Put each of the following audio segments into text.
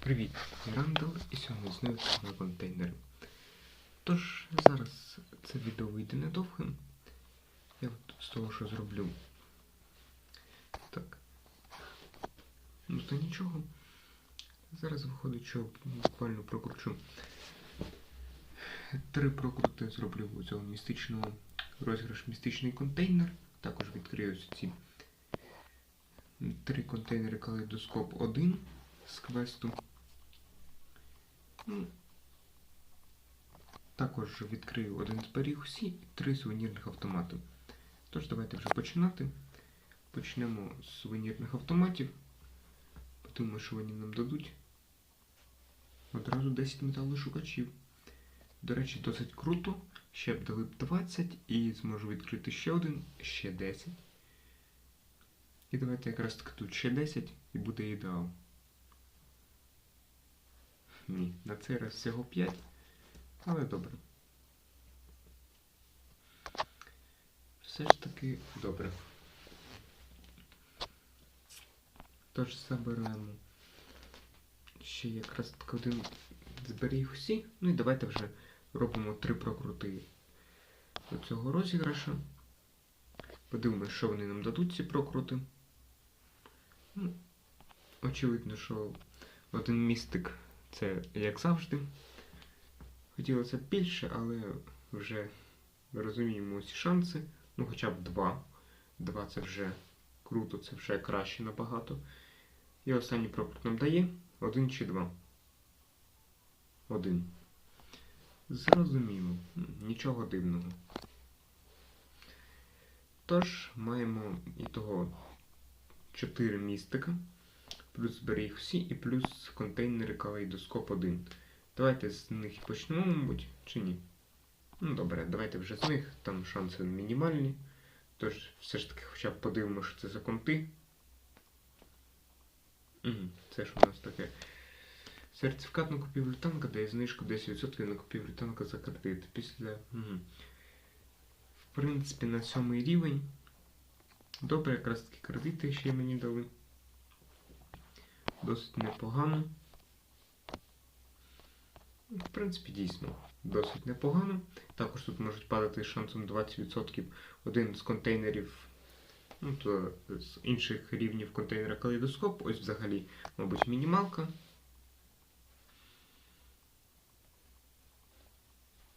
Привіт, я Рандall і сьогодні знову на контейнери. Тож, зараз це відео вийде недовгим. Я от з того, що зроблю. Так. Ну то нічого. Зараз виходить, що буквально прокручу. Три прокрути зроблю у цього містичного розіграш містичний контейнер. Також відкрию ці три контейнери калейдоскоп 1 з квесту. Також відкрию один з беріг усі і три сувенірних автомати. Тож, давайте вже починати. Почнемо з сувенірних автоматів. Подумаю, що вони нам дадуть. Одразу 10 металошукачів. До речі, досить круто. Ще б дали б 20 і зможу відкрити ще один, ще 10. І давайте якраз таки тут ще 10 і буде ідеал. Ні, на цей раз всього 5, але добре. Все ж таки добре. Тож заберемо ще якраз таки один зберіг усі. Ну і давайте вже робимо три прокрути до цього розіграшу. Подивимося, що вони нам дадуть, ці прокрути. Ну, очевидно, що один містик це як завжди. Хотілося б більше, але вже розуміємо усі шанси. Ну хоча б два. Два це вже круто, це вже краще набагато. І останній прокрут нам дає один чи два. Один. Зрозуміло. Нічого дивного. Тож, маємо і того 4 містика, плюс зберіг всі і плюс контейнери калейдоскоп 1. Давайте з них почнемо, мабуть, чи ні? Ну добре, давайте вже з них, там шанси мінімальні. Тож, все ж таки, хоча б подивимося, що це за конти. Угу, Це ж у нас таке. Сертифікат на купівлю танка дає знижку 10% на купівлю танка за кредит. Після. Угу. В принципі, на сьомий рівень. Добре, якраз таки кредити ще мені дали. Досить непогано. В принципі, дійсно, досить непогано. Також тут можуть падати шансом 20% один з контейнерів, ну, то з інших рівнів контейнера калейдоскоп. Ось взагалі, мабуть, мінімалка.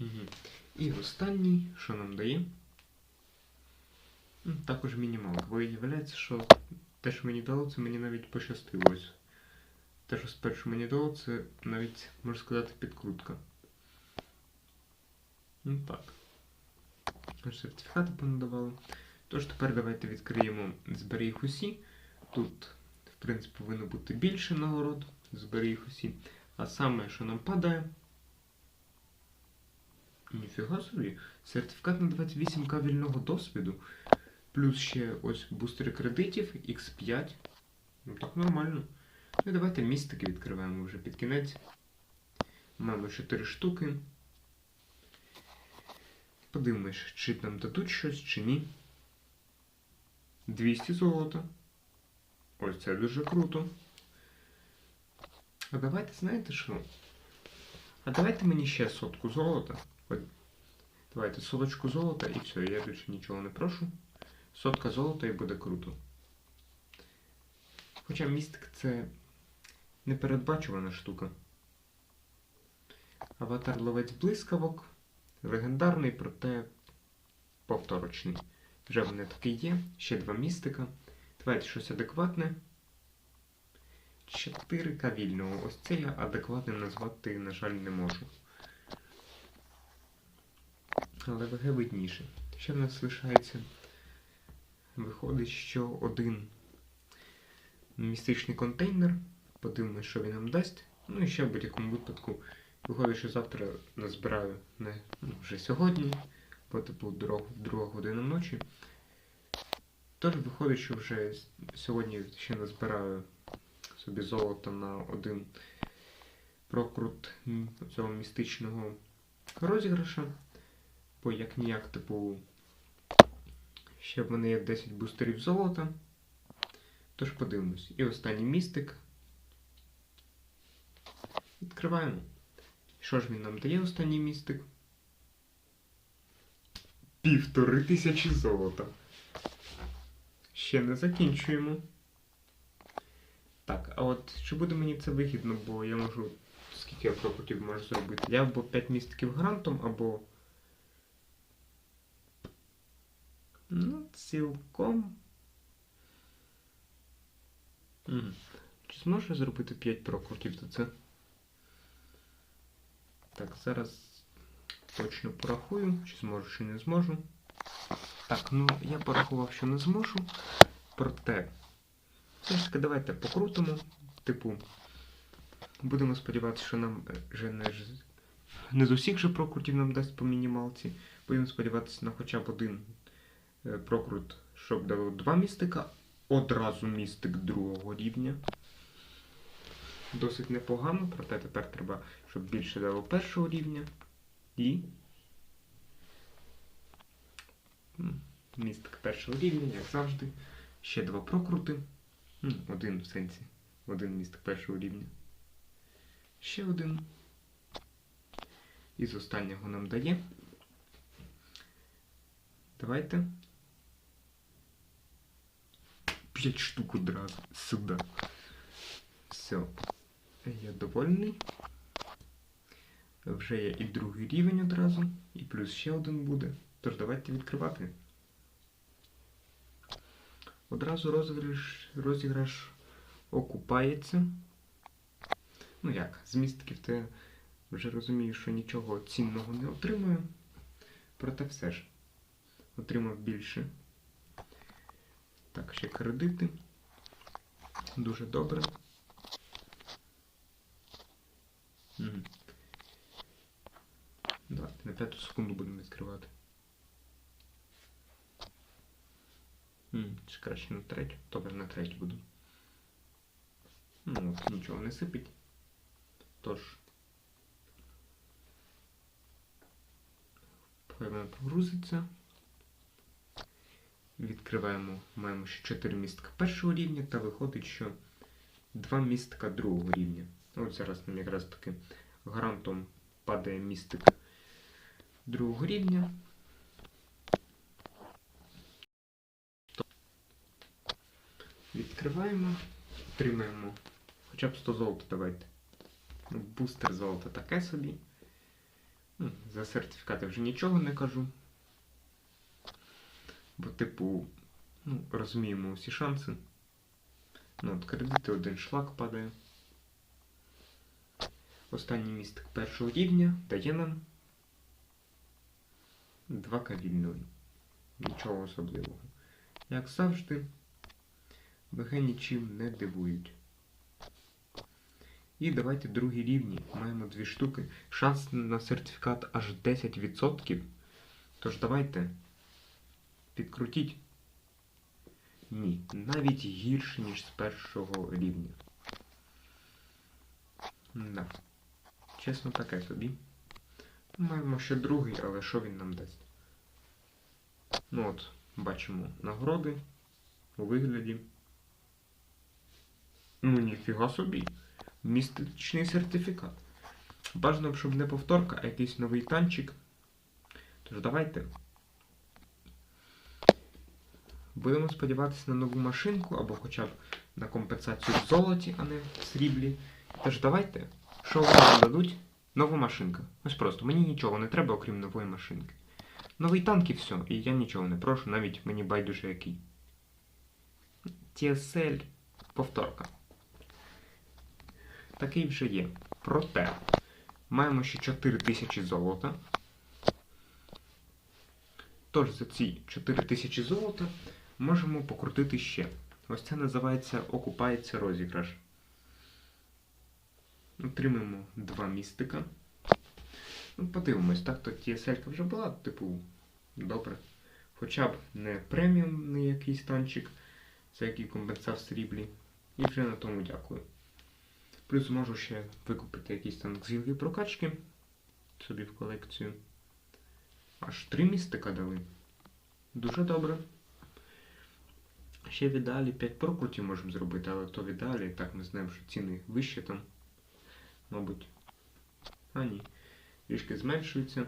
Угу. І останній, що нам дає? Також мінімалка. Бо виявляється, що те, що мені дало, це мені навіть пощастило. Те, що спершу мені дало, це навіть, можна сказати, підкрутка. Ну так. Сертифікати понадавали. Тож тепер давайте відкриємо зберіг усі. Тут, в принципі, повинно бути більше нагород. Зберіг усі. А саме, що нам падає. Ніфіга собі. Сертифікат на 28к вільного досвіду. Плюс ще ось бустери кредитів X5. Ну так нормально. Ну давайте містики відкриваємо вже під кінець. Маємо 4 штуки. Подивимось, чи нам дадуть щось, чи ні. 200 золота. Ось це дуже круто. А давайте, знаєте що? А давайте мені ще сотку золота. От, давайте соточку золота і все, я більше нічого не прошу. Сотка золота і буде круто. Хоча містик це непередбачувана штука. Аватар ловець блискавок. Легендарний, проте повторочний. Вже в мене такий є. Ще два містика. Давайте щось адекватне. 4 вільного. Ось це я адекватним назвати, на жаль, не можу. Але ВГ видніше. Ще в нас лишається. Виходить, що один містичний контейнер. Подивимось, що він нам дасть. Ну і ще в будь-якому випадку. Виходить, що завтра назбираю не ну, вже сьогодні, бо типу друга, друга година ночі. Тож виходить, що вже сьогодні ще назбираю собі золото на один прокрут цього містичного розіграша. Бо як ніяк, типу, ще в мене є 10 бустерів золота. Тож подивимось. І останній містик. Відкриваємо. Що ж він нам дає останній містик? Півтори тисячі золота. Ще не закінчуємо. Так, а от чи буде мені це вигідно, бо я можу. Скільки я прокрутів можу зробити? Я або 5 містиків грантом, або. Ну, цілком. Чи зможу я зробити 5 прокрутів за це? Так, зараз точно порахую, чи зможу, чи не зможу. Так, ну я порахував, що не зможу. Проте, все ж таки, давайте покрутимо. Типу, будемо сподіватися, що нам е, вже не, не з усіх же прокрутів нам дасть по мінімалці. Будемо сподіватися на хоча б один е, прокрут, щоб дало два містика. Одразу містик другого рівня. Досить непогано, проте тепер треба, щоб більше дало першого рівня. І. Містик першого рівня, як завжди. Ще два прокрути. Один в сенсі. Один містик першого рівня. Ще один. І з останнього нам дає. Давайте. П'ять штук одразу. Сюди. Все. Я довольний. Вже є і другий рівень одразу, і плюс ще один буде. Тож давайте відкривати. Одразу розіграш, розіграш окупається. Ну як, з містків ти вже розумію, що нічого цінного не отримую. Проте все ж отримав більше. Так, ще кредити. Дуже добре. Мгм. Давайте на п'яту секунду будемо відкривати. М, Чи краще на третю? Добре, на третю буду. Ну, нічого не сипить. Тож. Певно прогрузиться. Відкриваємо, маємо ще 4 містка першого рівня, та виходить, що 2 містка другого рівня. От зараз нам якраз таки гарантом падає містик другого рівня. Відкриваємо, отримаємо хоча б 100 золота давайте. Ну, Бустер золота таке собі. Ну, За сертифікати вже нічого не кажу. Бо, типу, ну, розуміємо усі шанси. Ну, от кредити один шлак падає. Останній містик першого рівня дає нам 2 кавільної. Нічого особливого. Як завжди, БГ нічим не дивують. І давайте другі рівні. Маємо дві штуки. Шанс на сертифікат аж 10%. Тож давайте підкрутіть. Ні, навіть гірше, ніж з першого рівня. Да. Чесно, таке собі. Маємо ще другий, але що він нам дасть? Ну от, бачимо нагороди у вигляді. Ну, ніфіга собі. Містичний сертифікат. Бажано, щоб не повторка, а якийсь новий танчик. Тож давайте. Будемо сподіватися на нову машинку або хоча б на компенсацію в золоті, а не в сріблі. Тож давайте. Що нам дадуть? Нова машинка. Ось просто. Мені нічого не треба, окрім нової машинки. Новий танк і все. І я нічого не прошу, навіть мені байдуже який. TSL повторка. Такий вже є. Проте маємо ще 4000 золота. Тож за ці 4000 золота можемо покрутити ще. Ось це називається Окупається розіграш. Отримаємо два містика. Ну, подивимось, так то TSL вже була, типу, добре. Хоча б не преміумний якийсь танчик, за який компенсав сріблі. І вже на тому дякую. Плюс можу ще викупити якийсь танк з прокачки собі в колекцію. Аж три містика дали. Дуже добре. Ще в ідеалі 5 прокрутів можемо зробити, але то в так ми знаємо, що ціни вищі там. мабуть. А ні. Трішки зменшується.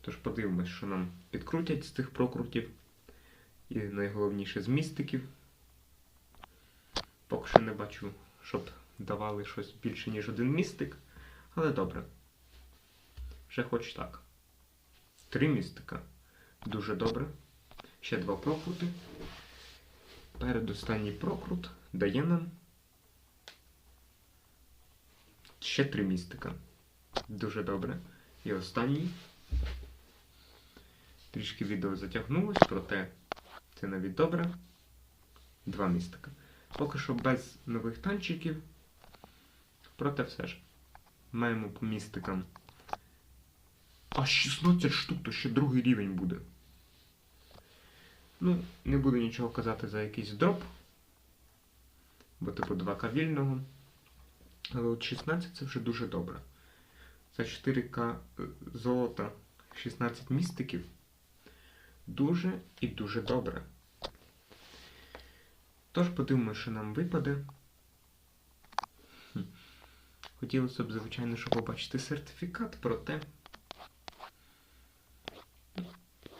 Тож подивимось, що нам підкрутять з цих прокрутів. І найголовніше з містиків. Поки що не бачу, щоб давали щось більше, ніж один містик. Але добре. Вже хоч так. Три містика. Дуже добре. Ще два прокрути. Передостанній прокрут дає нам ще три містика. Дуже добре. І останній. Трішки відео затягнулось, проте це навіть добре. Два містика. Поки що без нових танчиків. Проте все ж. Маємо по містикам. А 16 штук, то ще другий рівень буде. Ну, не буду нічого казати за якийсь дроп. Бо типу 2К вільного. Але от 16 це вже дуже добре. За 4К золота 16 містиків. Дуже і дуже добре. Тож подивимося, що нам випаде. Хотілося б, звичайно, щоб побачити сертифікат, проте.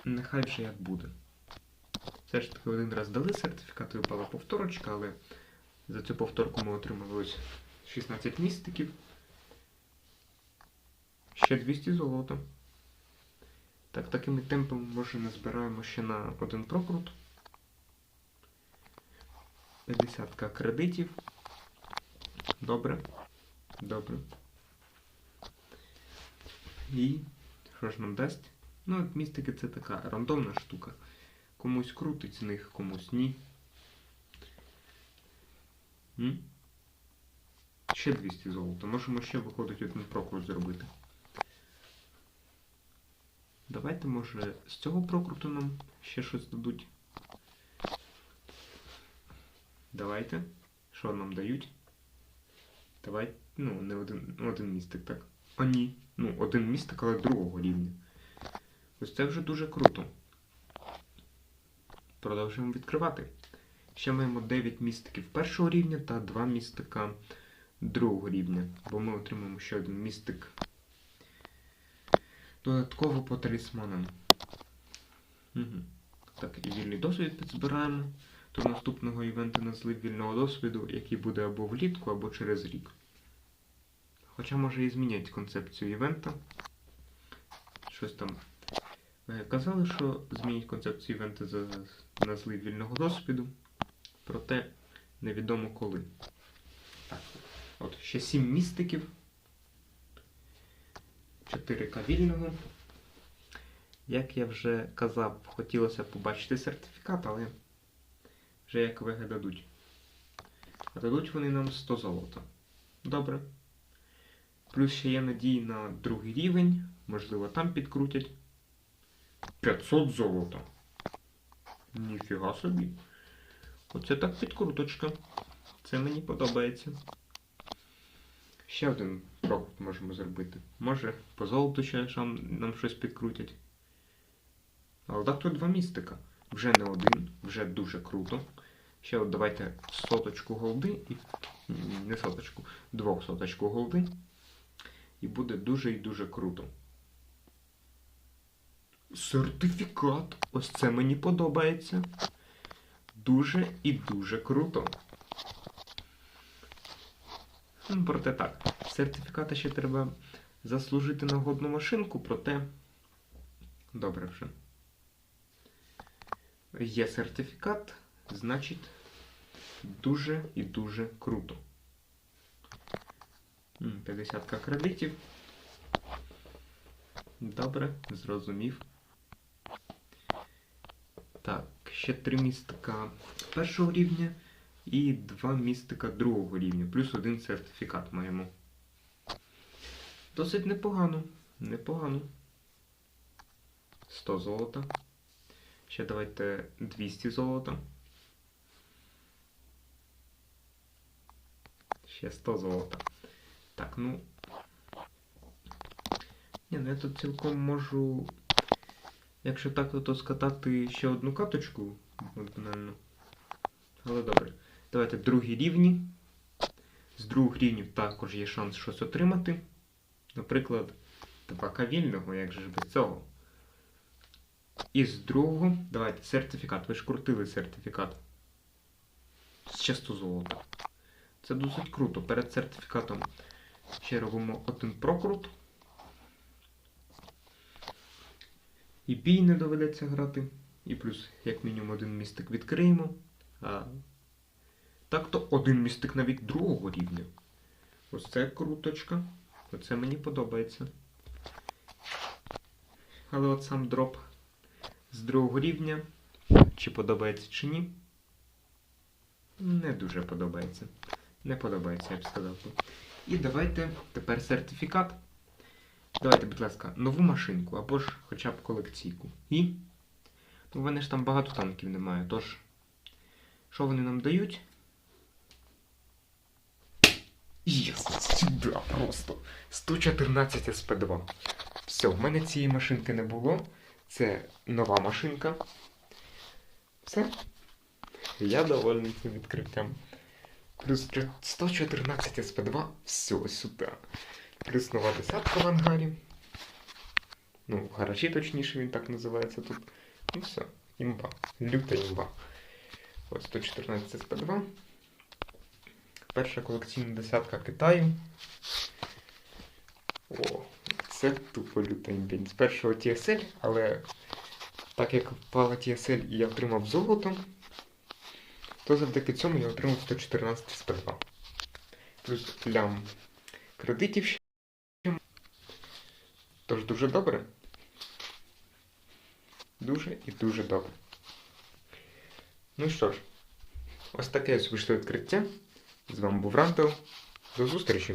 Нехай вже як буде. Все ж таки один раз дали сертифікат, випала повторочка, але за цю повторку ми отримали ось 16 містиків. Ще 200 золота. Так, такими темпами, може, назбираємо ще на один прокрут. 50 кредитів. Добре. Добре. І що ж нам дасть? Ну, от містики це така рандомна штука. Комусь крутить з них, комусь ні. М? Ще 200 золота. Можемо ще виходить один прокрут зробити. Давайте, може, з цього прокруту нам ще щось дадуть. Давайте. Що нам дають? Давай. Ну, не один, ну, один містик, так. А ні. Ну, один містик, але другого рівня. Ось це вже дуже круто. Продовжуємо відкривати. Ще маємо 9 містиків першого рівня та 2 містика другого рівня. Бо ми отримаємо ще один містик додатково по талісманам. Угу. Так, і вільний досвід підзбираємо до наступного івенту на злив вільного досвіду, який буде або влітку, або через рік. Хоча може і змінять концепцію івента. Щось там е, казали, що змінять концепцію івента за, на злив вільного досвіду. Проте невідомо коли. Так, от ще 7 містиків. 4К вільного. Як я вже казав, хотілося побачити сертифікат, але вже як ВГ дадуть. А дадуть вони нам 100 золота. Добре. Плюс ще є надії на другий рівень. Можливо, там підкрутять. 500 золота. Ніфіга собі. Оце так підкруточка. Це мені подобається. Ще один прокрут можемо зробити. Може, по золоту ще нам щось підкрутять. Але так тут два містика. Вже не один, вже дуже круто. Ще от давайте соточку голди і. Не соточку, двох соточку голди. І буде дуже і дуже круто. Сертифікат! Ось це мені подобається. Дуже і дуже круто. Ну, проте так. Сертифіката ще треба заслужити на годну машинку, проте. Добре вже. Є сертифікат, значить дуже і дуже круто. 50 кредитів. Добре, зрозумів. Так, ще три містика першого рівня і два містика другого рівня, плюс один сертифікат маємо. Досить непогано. Непогано. 100 золота. Ще давайте 200 золота. Ще 100 золота. Так, ну. Ні, ну я тут цілком можу. Якщо так, то скатати ще одну каточку банально. Але добре. Давайте другі рівні. З других рівнів також є шанс щось отримати. Наприклад, табака вільного, як же ж без цього. І з другого, давайте, сертифікат. Ви ж крутили сертифікат. З часто золота. Це досить круто. Перед сертифікатом ще робимо один прокрут. І бій не доведеться грати. І плюс, як мінімум, один містик відкриємо. А так-то один містик навіть другого рівня. Ось це круточка. Оце мені подобається. Але от сам дроп з другого рівня, чи подобається, чи ні, не дуже подобається. Не подобається, я б сказав. І давайте тепер сертифікат. Давайте, будь ласка, нову машинку або ж хоча б колекційку. І. Ну, в мене ж там багато танків немає, тож. Що вони нам дають? Єс, сюди просто. 114 СП2. Все, в мене цієї машинки не було. Це нова машинка. Все. Я довольний цим відкриттям. Плюс 114 СП2. Все, сюди. Плюс нова десятка в ангарі. Ну, в гаражі точніше він так називається тут. Ну все, імба. Люта імба. Ось 114 СП2. Перша колекційна десятка Китаю. О, це тупо люта імбінь. З першого TSL, але так як впала TSL і я отримав золото, то завдяки цьому я отримав 114 СП2. Плюс лям кредитів ще. Тож дуже добре. Дуже і дуже добре. Ну що ж, ось таке ось вийшло відкриття. З вами був Рантел. До зустрічі!